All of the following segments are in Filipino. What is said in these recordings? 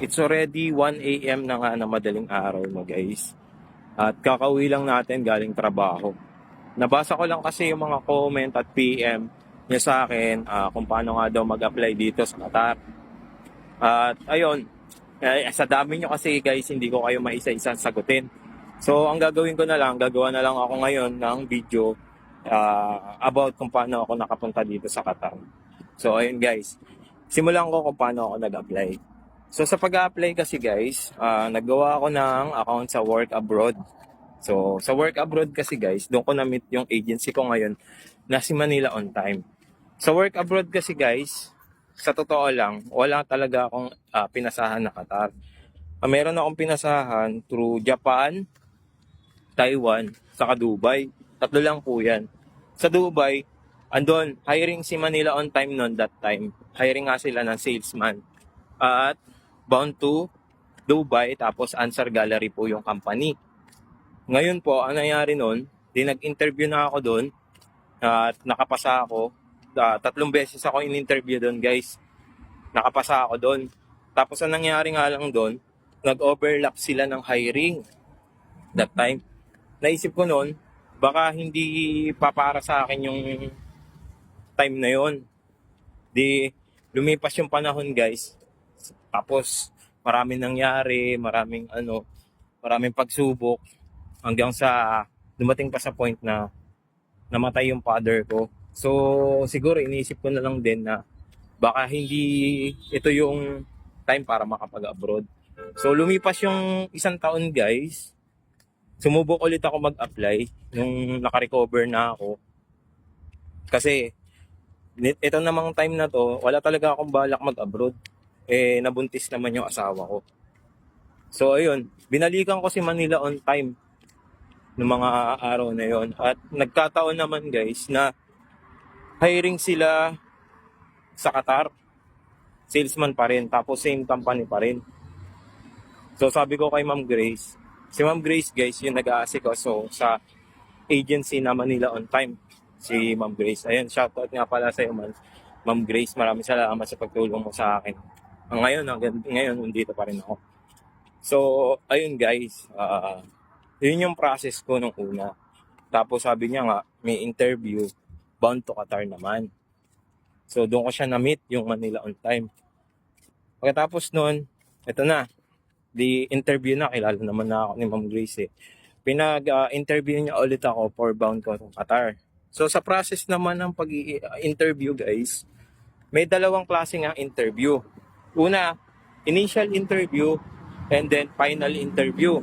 It's already 1 a.m. na nga na madaling araw na guys. At kakauwi lang natin galing trabaho. Nabasa ko lang kasi yung mga comment at PM niya sa akin ah, kung paano nga daw mag-apply dito sa Qatar. At ayun, eh, sa dami nyo kasi guys, hindi ko kayo maisa-isa sagutin. So ang gagawin ko na lang, gagawa na lang ako ngayon ng video ah, about kung paano ako nakapunta dito sa Qatar. So ayun guys, simulan ko kung paano ako nag-apply. So sa pag-apply kasi guys, ah, naggawa ako ng account sa Work Abroad. So sa Work Abroad kasi guys, doon ko na-meet yung agency ko ngayon na si Manila On Time. Sa Work Abroad kasi guys, sa totoo lang, wala talaga akong ah, pinasahan na Qatar. Ah, meron akong pinasahan through Japan, Taiwan, saka Dubai. Tatlo lang po yan. Sa Dubai, andon, hiring si Manila on time noon that time. Hiring nga sila ng salesman. At bound to Dubai, tapos Ansar Gallery po yung company. Ngayon po, ang nangyari noon, di nag-interview na ako doon at nakapasa ako. Ah, tatlong beses ako in-interview doon, guys. Nakapasa ako doon. Tapos ang nangyari nga lang doon, nag-overlap sila ng hiring that time. Naisip ko noon, baka hindi pa para sa akin yung time na yon. Di lumipas yung panahon, guys. Tapos maraming nangyari, maraming ano, maraming pagsubok hanggang sa dumating pa sa point na namatay yung father ko. So siguro iniisip ko na lang din na baka hindi ito yung time para makapag-abroad. So lumipas yung isang taon guys. Sumubok ulit ako mag-apply nung naka-recover na ako. Kasi ito namang time na to, wala talaga akong balak mag-abroad. Eh, nabuntis naman yung asawa ko. So, ayun, binalikan ko si Manila on time ng mga araw na yon At nagkataon naman guys na hiring sila sa Qatar. Salesman pa rin, tapos same company pa rin. So sabi ko kay Ma'am Grace, si Ma'am Grace guys yung nag-aasikaso sa agency na Manila on time. Si Ma'am Grace. Ayun, shoutout nga pala sa iyo. Ma'am Grace, maraming salamat sa pagtulong mo sa akin. Ang ngayon, hanggang ngayon, nandito pa rin ako. So, ayun guys, ah yun yung process ko nung una. Tapos sabi niya nga, may interview, bound to Qatar naman. So, doon ko siya na-meet, yung Manila on time. Pagkatapos nun, ito na, the interview na, kilala naman na ako ni Ma'am Grace eh. Pinag-interview niya ulit ako for bound ko sa Qatar. So, sa process naman ng pag-interview guys, may dalawang klase nga interview. Una, initial interview and then final interview.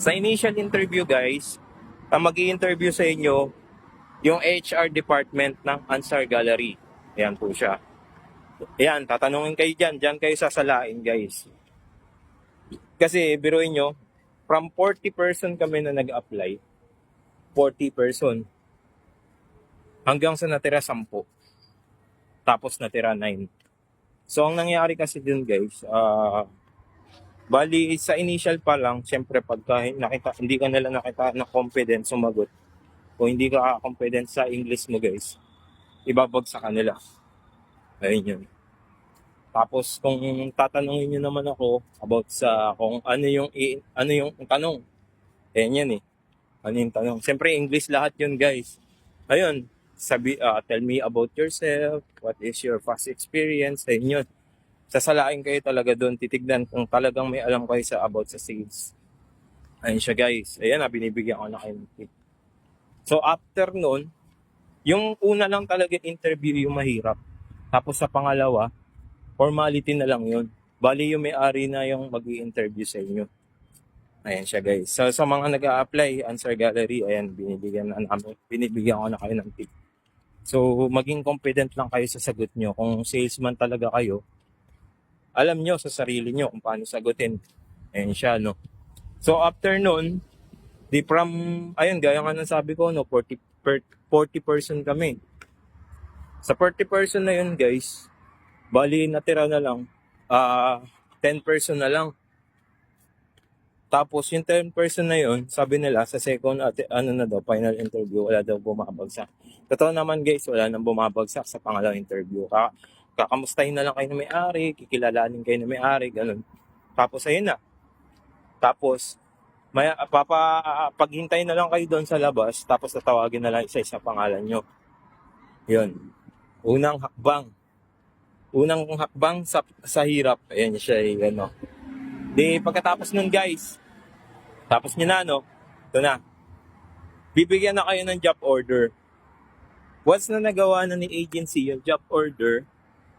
Sa initial interview guys, ang mag interview sa inyo, yung HR department ng Ansar Gallery. Ayan po siya. Ayan, tatanungin kayo dyan. Dyan kayo sasalain guys. Kasi biruin nyo, from 40 person kami na nag-apply, 40 person, hanggang sa natira 10. Tapos natira 9. So, ang nangyari kasi dun guys, ah, bali sa initial pa lang, syempre pagka nakita, hindi ka nila nakita na confident sumagot, o hindi ka confident sa English mo guys, ibabag sa kanila. Ayun yun. Tapos kung tatanungin niyo naman ako about sa kung ano yung ano yung tanong. Ayan yan eh. Ano yung tanong? Siyempre English lahat yun guys. Ayun, sabi ah, tell me about yourself, what is your past experience, ayun yun. Sasalain kayo talaga doon, titignan kung talagang may alam kayo sa about sa sales. Ayun siya guys. Ayan na, binibigyan ko na kayo ng tip. So after nun, yung una lang talaga interview yung mahirap. Tapos sa pangalawa, formality na lang yun. Bali yung may-ari na yung mag interview sa inyo. Ayan siya guys. So sa mga nag apply Answer Gallery, ayan, binibigyan na namin, binibigyan ko na kayo ng tip. So maging confident lang kayo sa sagot nyo. Kung salesman talaga kayo, alam nyo sa sarili nyo kung paano sagutin. Ayan siya, no. So after nun, di from, ayun, gaya nga ng sabi ko, no, 40, per, 40 person kami. Sa 40 person na yun, guys, bali natira na lang, ah 10 person na lang. Tapos yung 10 person na yun, sabi nila sa second at ano na daw, final interview, wala daw bumabagsak. Totoo naman guys, wala nang bumabagsak sa pangalawang interview. Ka kakamustahin na lang kayo ng may-ari, kikilalanin kayo ng may-ari, ganun. Tapos ayun na. Tapos may papa paghintay na lang kayo doon sa labas tapos tatawagin na lang isa-isa pangalan nyo. 'Yun. Unang hakbang. Unang hakbang sa sa hirap. Ayan siya eh, ano. Di pagkatapos nun guys. Tapos nyo na no. Ito na. Bibigyan na kayo ng job order. Once na nagawa na ni agency yung job order,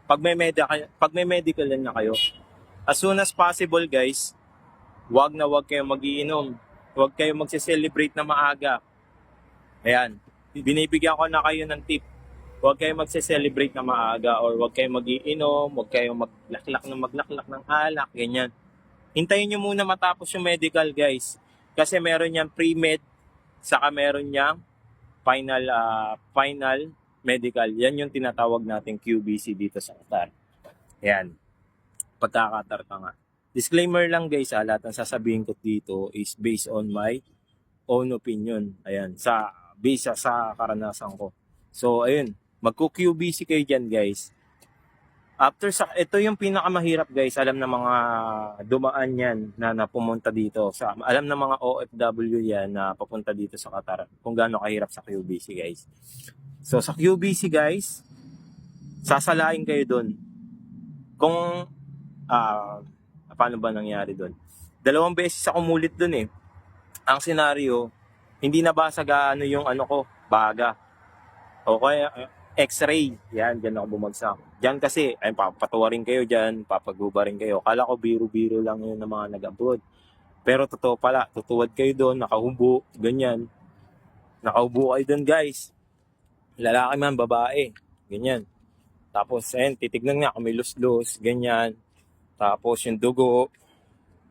pag may medical, pag may medical na kayo, as soon as possible guys, wag na wag kayong magiinom. Wag kayong magse-celebrate na maaga. Ayan. Binibigyan ko na kayo ng tip. Huwag kayong magse-celebrate na maaga or huwag kayong magiinom, huwag kayong maglaklak ng maglaklak ng alak, ganyan. Hintayin nyo muna matapos yung medical, guys. Kasi meron niyang pre-med, saka meron niyang final ah, final medical. Yan yung tinatawag nating QBC dito sa Qatar. Ayan. Pagkakatar ka nga. Disclaimer lang guys, ah, lahat ng sasabihin ko dito is based on my own opinion. Ayan, sa base sa- sa karanasan ko. So, ayun, magku-QBC kayo dyan guys. After sa, ito yung pinakamahirap guys, alam ng mga dumaan yan na napumunta dito. Sa, alam ng mga OFW yan na papunta dito sa Qatar kung gaano kahirap sa QBC guys. So, sa QBC guys, sasalain kayo dun. Kung, ah, paano ba nangyari doon? Dalawang beses ako mulit doon eh. Ang senaryo, hindi nabasag ano yung ano ko, baga. O kaya, uh, x-ray. Yan, dyan ako bumagsak. Dyan kasi, ay, papatuwa rin kayo dyan, papaguba rin kayo. Kala ko biro-biro lang yun ng mga nag-abroad. Pero totoo pala, tutuwad kayo doon, nakahubo, ganyan. Nakaubo kayo doon guys. Lalaki man, babae. Ganyan. Tapos, ayun, titignan nga kung may lus-lus, ganyan. Tapos yung dugo,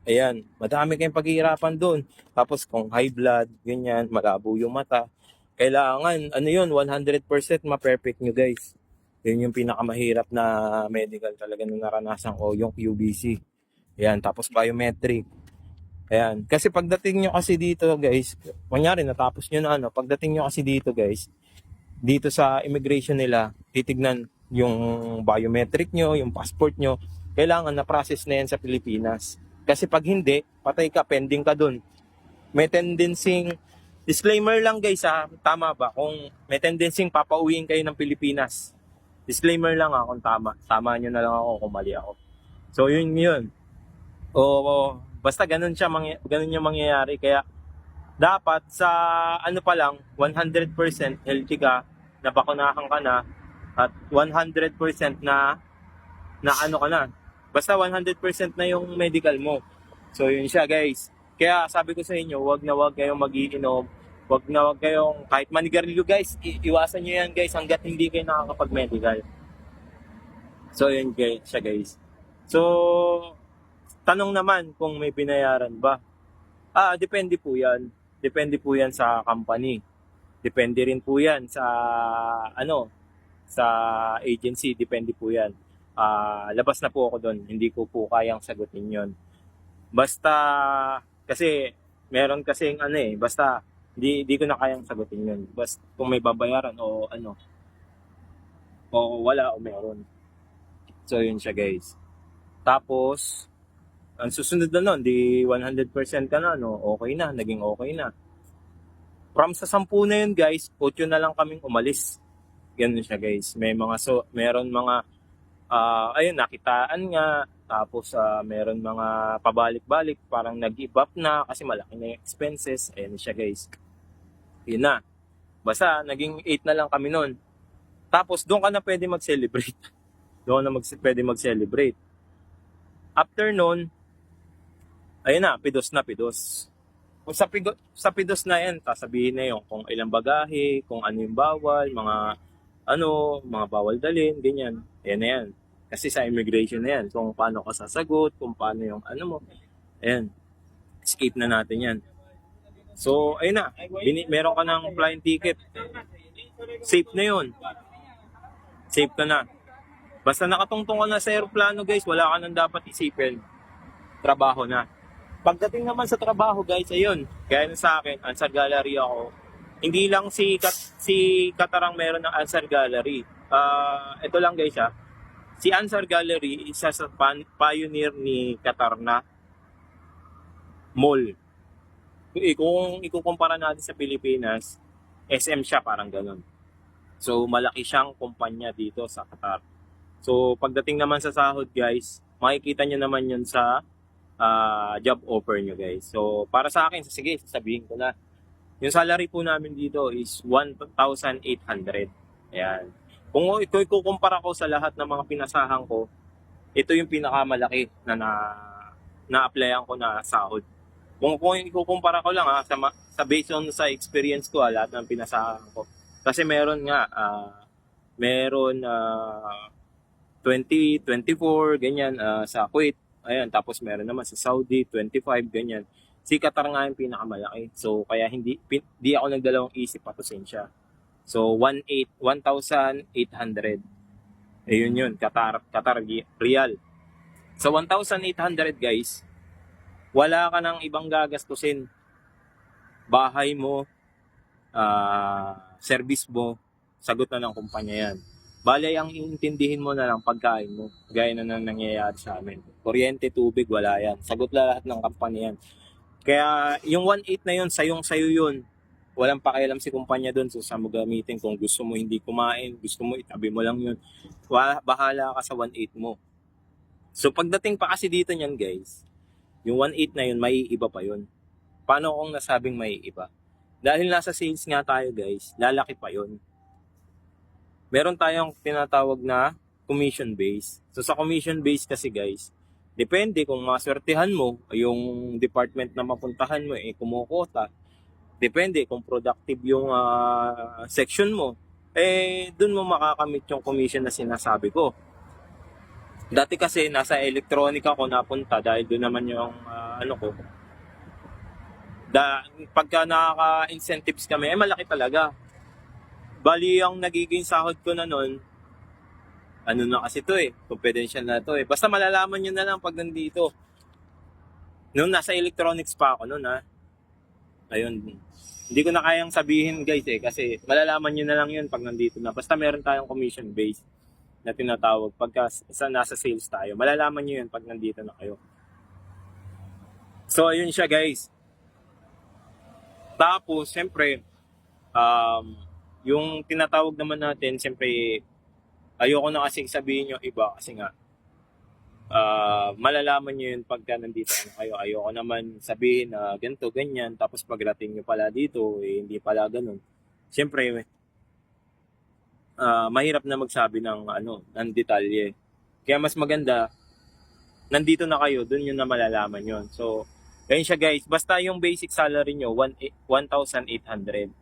ayan, madami kayong paghihirapan doon. Tapos kung high blood, ganyan, malabo yung mata. Kailangan, ano yun, 100% ma-perfect nyo guys. Yun yung pinakamahirap na medical talaga na naranasan ko, yung QBC. Ayan, tapos biometric. Ayan, kasi pagdating nyo kasi dito guys, kunyari natapos nyo na ano, pagdating nyo kasi dito guys, dito sa immigration nila, titignan yung biometric nyo, yung passport nyo, kailangan na process na yan sa Pilipinas. Kasi pag hindi, patay ka, pending ka dun. May tendency, disclaimer lang guys ha, tama ba? Kung may tendency papauwiin kayo ng Pilipinas. Disclaimer lang ha, kung tama. Tama nyo na lang ako kung mali ako. So yun yun. O, basta ganun siya, mangya, ganun yung mangyayari. Kaya, dapat sa ano pa lang, 100% healthy ka, nabakunahan ka na, at 100% na na ano ka na. Basta 100% na yung medical mo. So yun siya guys. Kaya sabi ko sa inyo, wag na wag kayong magiinom. Wag na wag kayong kahit manigarilyo guys, i- iwasan nyo yan guys hanggat hindi kayo nakakapag-medical. So yun guys, siya guys. So tanong naman kung may binayaran ba. Ah, depende po yan. Depende po yan sa company. Depende rin po yan sa ano, sa agency, depende po yan. Ah, labas na po ako doon. Hindi ko po kayang sagutin 'yon. Basta kasi meron kasing ano eh, basta hindi, hindi ko na kayang sagutin 'yon. Basta kung may babayaran o ano o wala o meron. So yun siya guys. Tapos ang susunod na nun, di 100% ka na, no? Okay na, naging okay na. From sa 10 na yun guys, 8 na lang kaming umalis. Ganun siya guys. May mga so meron mga ah ayun nakitaan nga tapos ah, meron mga pabalik-balik parang nag-give up na kasi malaki na yung expenses. Ayun siya guys. Yun na. Basta naging 8 na lang kami noon. Tapos doon ka na pwede mag-celebrate. doon na mag pwede mag-celebrate. After noon, ayun na, pidos na pidos. Kung sa, pigo, sa pidos na yan, sasabihin na yung kung ilang bagahe, kung ano yung bawal, mga ano, mga bawal dalhin, ganyan. Ayan na yan. Kasi sa immigration na yan, kung paano ka sasagot, kung paano yung ano mo. Ayan. Escape na natin yan. So, ayun na. Bini, meron ka ng flying ticket. Safe na yun. Safe ka na. Basta nakatungtong ka na sa aeroplano guys, wala ka nang dapat isipin. Trabaho na. Pagdating naman sa trabaho guys, ayun. Kaya sa akin, Ansar Gallery ako. Hindi lang si Kat, si Katarang meron ng Ansar Gallery. Ah, ito lang guys ha. Si Ansar Gallery, isa sa pan- pioneer ni Katarna Mall. Eh, Kung ikukumpara natin sa Pilipinas, SM siya, parang ganun. So, malaki siyang kumpanya dito sa Qatar. So, pagdating naman sa sahod, guys, makikita nyo naman yun sa ah, job offer nyo, guys. So, para sa akin, sige, sasabihin ko na. Yung salary po namin dito is 1,800. Ayan. Kung ito ikukumpara ko sa lahat ng mga pinasahan ko, ito yung pinakamalaki na na na-applyan ko na sahod. Kung, kung ikukumpara ko lang ha, sa, ma- sa based on sa experience ko ha, lahat ng pinasahan ko. Kasi meron nga, ah, meron ah, 20, 24, ganyan ah, sa Kuwait. Ayan, tapos meron naman sa Saudi, 25, ganyan. Si Qatar nga yung pinakamalaki. So, kaya hindi, pin, di ako nagdalawang isip patusin siya. So, 1,800, 1,800. Ayun yun, Qatar, Qatar Real. Sa 1,800 guys, wala ka ng ibang gagastusin. Bahay mo, ah, service mo, sagot na ng kumpanya yan. Bale, ang iintindihin mo na lang pagkain mo. Gaya na nang nangyayari sa amin. Kuryente, tubig, wala yan. Sagot na lahat ng kampanya yan. Kaya yung 1.8 na yun, sayong sayo yun. Walang pakialam si kumpanya doon so, sa mo gamitin. Kung gusto mo hindi kumain, gusto mo itabi mo lang yun. Bahala ka sa 1.8 mo. So pagdating pa kasi dito niyan guys, yung 1.8 na yun, may iba pa yun. Paano kung nasabing may iba? Dahil nasa sales nga tayo guys, lalaki pa yun. Meron tayong tinatawag na commission base. So sa commission base kasi guys, depende kung maswertehan mo, yung department na mapuntahan mo eh kumukota. Depende kung productive yung ah, section mo, eh dun mo makakamit yung commission na sinasabi ko. Dati kasi nasa electronic ako napunta dahil doon naman yung ah, ano ko. Da, pagka nakaka-incentives kami, eh malaki talaga. Bali, ang nagiging sahod ko na nun, ano na kasi to eh, confidential na to eh. Basta malalaman nyo na lang pag nandito. Noong nasa electronics pa ako noon ha. Ayun. Hindi ko na kayang sabihin guys eh, kasi malalaman nyo na lang yun pag nandito na. Basta meron tayong commission base na tinatawag pagka sa nasa sales tayo. Malalaman nyo yun pag nandito na kayo. So, ayun siya guys. Tapos, siyempre, um, yung tinatawag naman natin, siyempre, ayoko na kasi sabihin yung iba kasi nga, ah, malalaman nyo yun pagka nandito na kayo. Ayoko naman sabihin na ganito, ganyan, tapos pagdating nyo pala dito, eh, hindi pala ganun. Siyempre, ah, mahirap na magsabi ng, ano, ng detalye. Kaya mas maganda, nandito na kayo, dun yun na malalaman yun. So, Ayun siya guys, basta yung basic salary nyo, 1 1,800.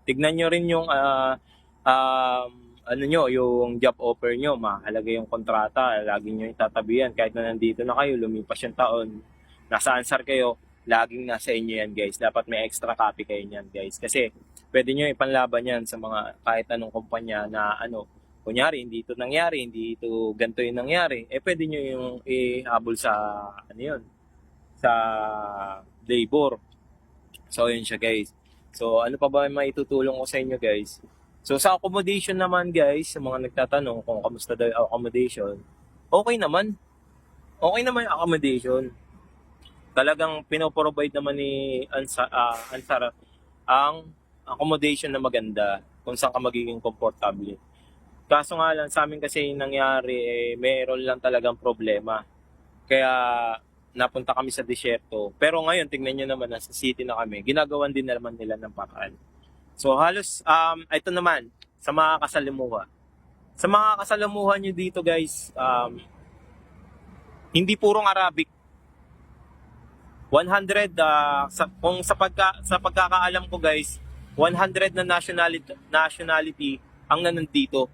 Tignan nyo rin yung ah, um, ano nyo, yung job offer nyo, mahalaga yung kontrata, lagi nyo itatabihan. Kahit na nandito na kayo, lumipas yung taon, nasa answer kayo, laging nasa inyo yan guys. Dapat may extra copy kayo niyan guys. Kasi pwede nyo ipanlaban yan sa mga kahit anong kumpanya na ano, kunyari, hindi ito nangyari, hindi ito ganito yung nangyari, eh pwede nyo yung ihabol sa, ano yun, sa labor. So, yun siya guys. So, ano pa ba may maitutulong ko sa inyo guys? So, sa accommodation naman guys, sa mga nagtatanong kung kamusta daw yung accommodation, okay naman. Okay naman yung accommodation. Talagang pinoprovide naman ni ah, Ansar ang accommodation na maganda kung saan ka magiging komportable. Kaso nga lang, sa amin kasi yung nangyari, eh, meron lang talagang problema. Kaya napunta kami sa disyerto. Pero ngayon, tingnan nyo naman, nasa city na kami. Ginagawan din naman nila ng paraan. So halos, um, ito naman, sa mga kasalimuha. Sa mga kasalamuha nyo dito guys, um, hindi purong Arabic. 100, ah, sa, kung sa, pagka, sa pagkakaalam ko guys, 100 na nationality, nationality ang nanandito.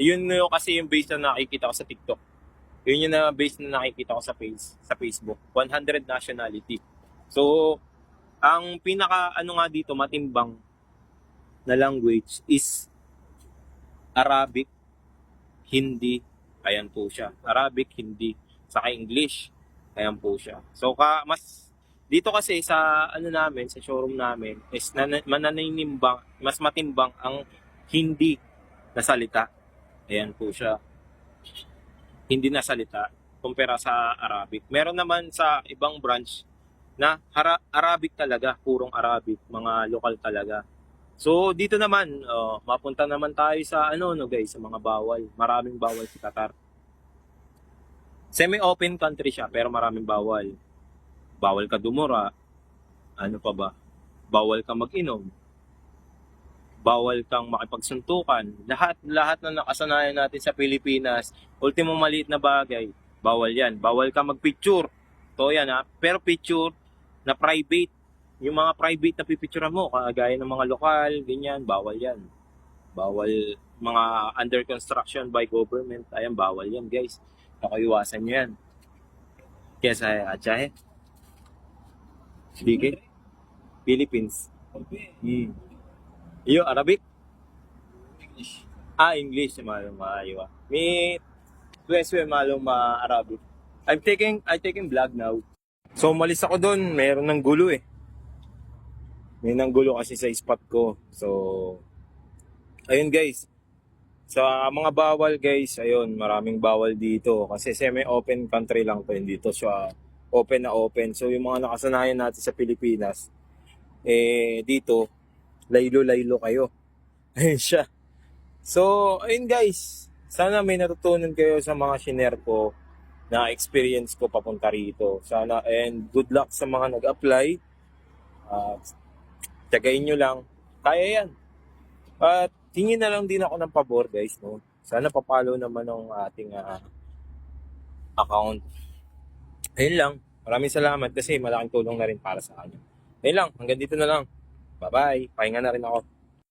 Yun yung kasi yung base na nakikita ko sa TikTok. Yun yung na base na nakikita ko sa face, sa Facebook. 100 nationality. So, ang pinaka ano nga dito matimbang na language is Arabic, Hindi, ayan po siya. Arabic, Hindi, saka English. Ayan po siya. So ka mas dito kasi sa ano namin, sa showroom namin is nan- mananinimbang, mas matimbang ang Hindi na salita. Ayan po siya. hindi na salita kumpara sa Arabic. Meron naman sa ibang branch na Hara- Arabic talaga, purong Arabic, mga lokal talaga. So dito naman, oh, mapunta naman tayo sa ano no guys, sa mga bawal. Maraming bawal sa Qatar. Semi-open country siya pero maraming bawal. Bawal ka dumura. Ano pa ba? Bawal ka mag-inom. Bawal kang makipagsuntukan. Lahat lahat na nakasanayan natin sa Pilipinas, ultimo maliit na bagay, bawal 'yan. Bawal ka magpicture. To yan ha. Pero picture na private, yung mga private na pipicture mo, kagaya ng mga lokal, ganyan, bawal yan. Bawal mga under construction by government, ayan, bawal yan guys. Nakiiwasan nyo yan. Kaya sa Atsahe. Sige. Philippines. Hmm. Iyo, Arabic? English. Ah, English. Malum maayo. Mi Tueswe malum ma Arabic. I'm taking I'm taking vlog now. So umalis ako doon, meron ng gulo eh. May nang gulo kasi sa spot ko. So ayun guys. Sa mga bawal guys, ayun, maraming bawal dito kasi semi-open country lang to, hindi to siya open na open. So yung mga nakasanayan natin sa Pilipinas, eh dito, laylo-laylo kayo. Ayun siya. So, ayun guys, sana may natutunan kayo sa mga shiner ko na experience ko papunta rito. Sana and good luck sa mga nag-apply. At tagayin nyo lang. Kaya yan. At tingin na lang din ako ng pabor guys. No? Sana papalo naman ng ating ah, account. Ayun lang. Maraming salamat kasi malaking tulong na rin para sa kanya. Ayun lang. Hanggang dito na lang. Bye-bye. Pahinga na rin ako.